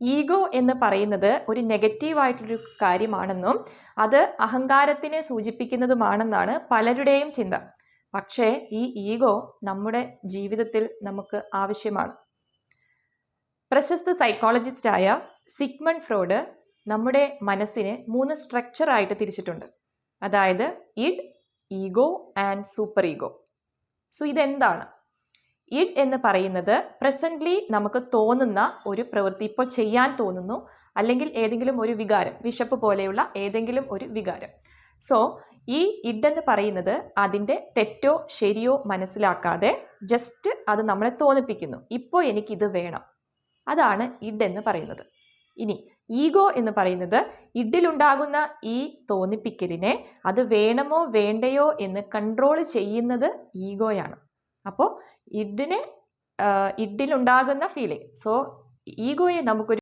Ego എന്ന് പറയുന്നത് ഒരു നെഗറ്റീവായിട്ടൊരു കാര്യമാണെന്നും അത് അഹങ്കാരത്തിനെ സൂചിപ്പിക്കുന്നതുമാണെന്നാണ് പലരുടെയും ചിന്ത. പക്ഷേ ഈ ഈഗോ നമ്മുടെ ജീവിതത്തിൽ നമുക്ക് ആവശ്യമാണ്. പ്രശസ്ത സൈക്കോളജിസ്റ്റായ സിഗ്മൺ ഫ്രോഡ് നമ്മുടെ മനസ്സിനെ മൂന്ന് സ്ട്രക്ചറായിട്ട് തിരിച്ചിട്ടുണ്ട്. അതായത് id ego and super ego. So ഇതെന്താണ്? ഇഡ് എന്ന് പറയുന്നത് പ്രസന്റ്ലി നമുക്ക് തോന്നുന്ന ഒരു പ്രവൃത്തി ഇപ്പോൾ ചെയ്യാൻ തോന്നുന്നു. അല്ലെങ്കിൽ ഏതെങ്കിലും ഒരു വികാരം വിശപ്പ് പോലെയുള്ള ഏതെങ്കിലും ഒരു വികാരം. സോ ഈ ഇഡ് എന്ന് പറയുന്നത് അതിന്റെ തെറ്റോ ശരിയോ മനസ്സിലാക്കാതെ ജസ്റ്റ് അത് നമ്മളെ തോന്നിപ്പിക്കുന്നു. ഇപ്പോൾ എനിക്കിത് വേണം. അതാണ് ഇഡ് എന്ന് പറയുന്നത്. ഇനി ഈഗോ എന്ന് പറയുന്നത് ഇഡിലുണ്ടാകുന്ന ഈ തോന്നിപ്പിക്കലിനെ അത് വേണമോ വേണ്ടയോ എന്ന് കൺട്രോൾ ചെയ്യുന്നത് ഈഗോയാണ് അപ്പോൾ ഇഡിനെ ഇഡിലുണ്ടാകുന്ന ഫീലിംഗ് സോ ഈഗോയെ നമുക്കൊരു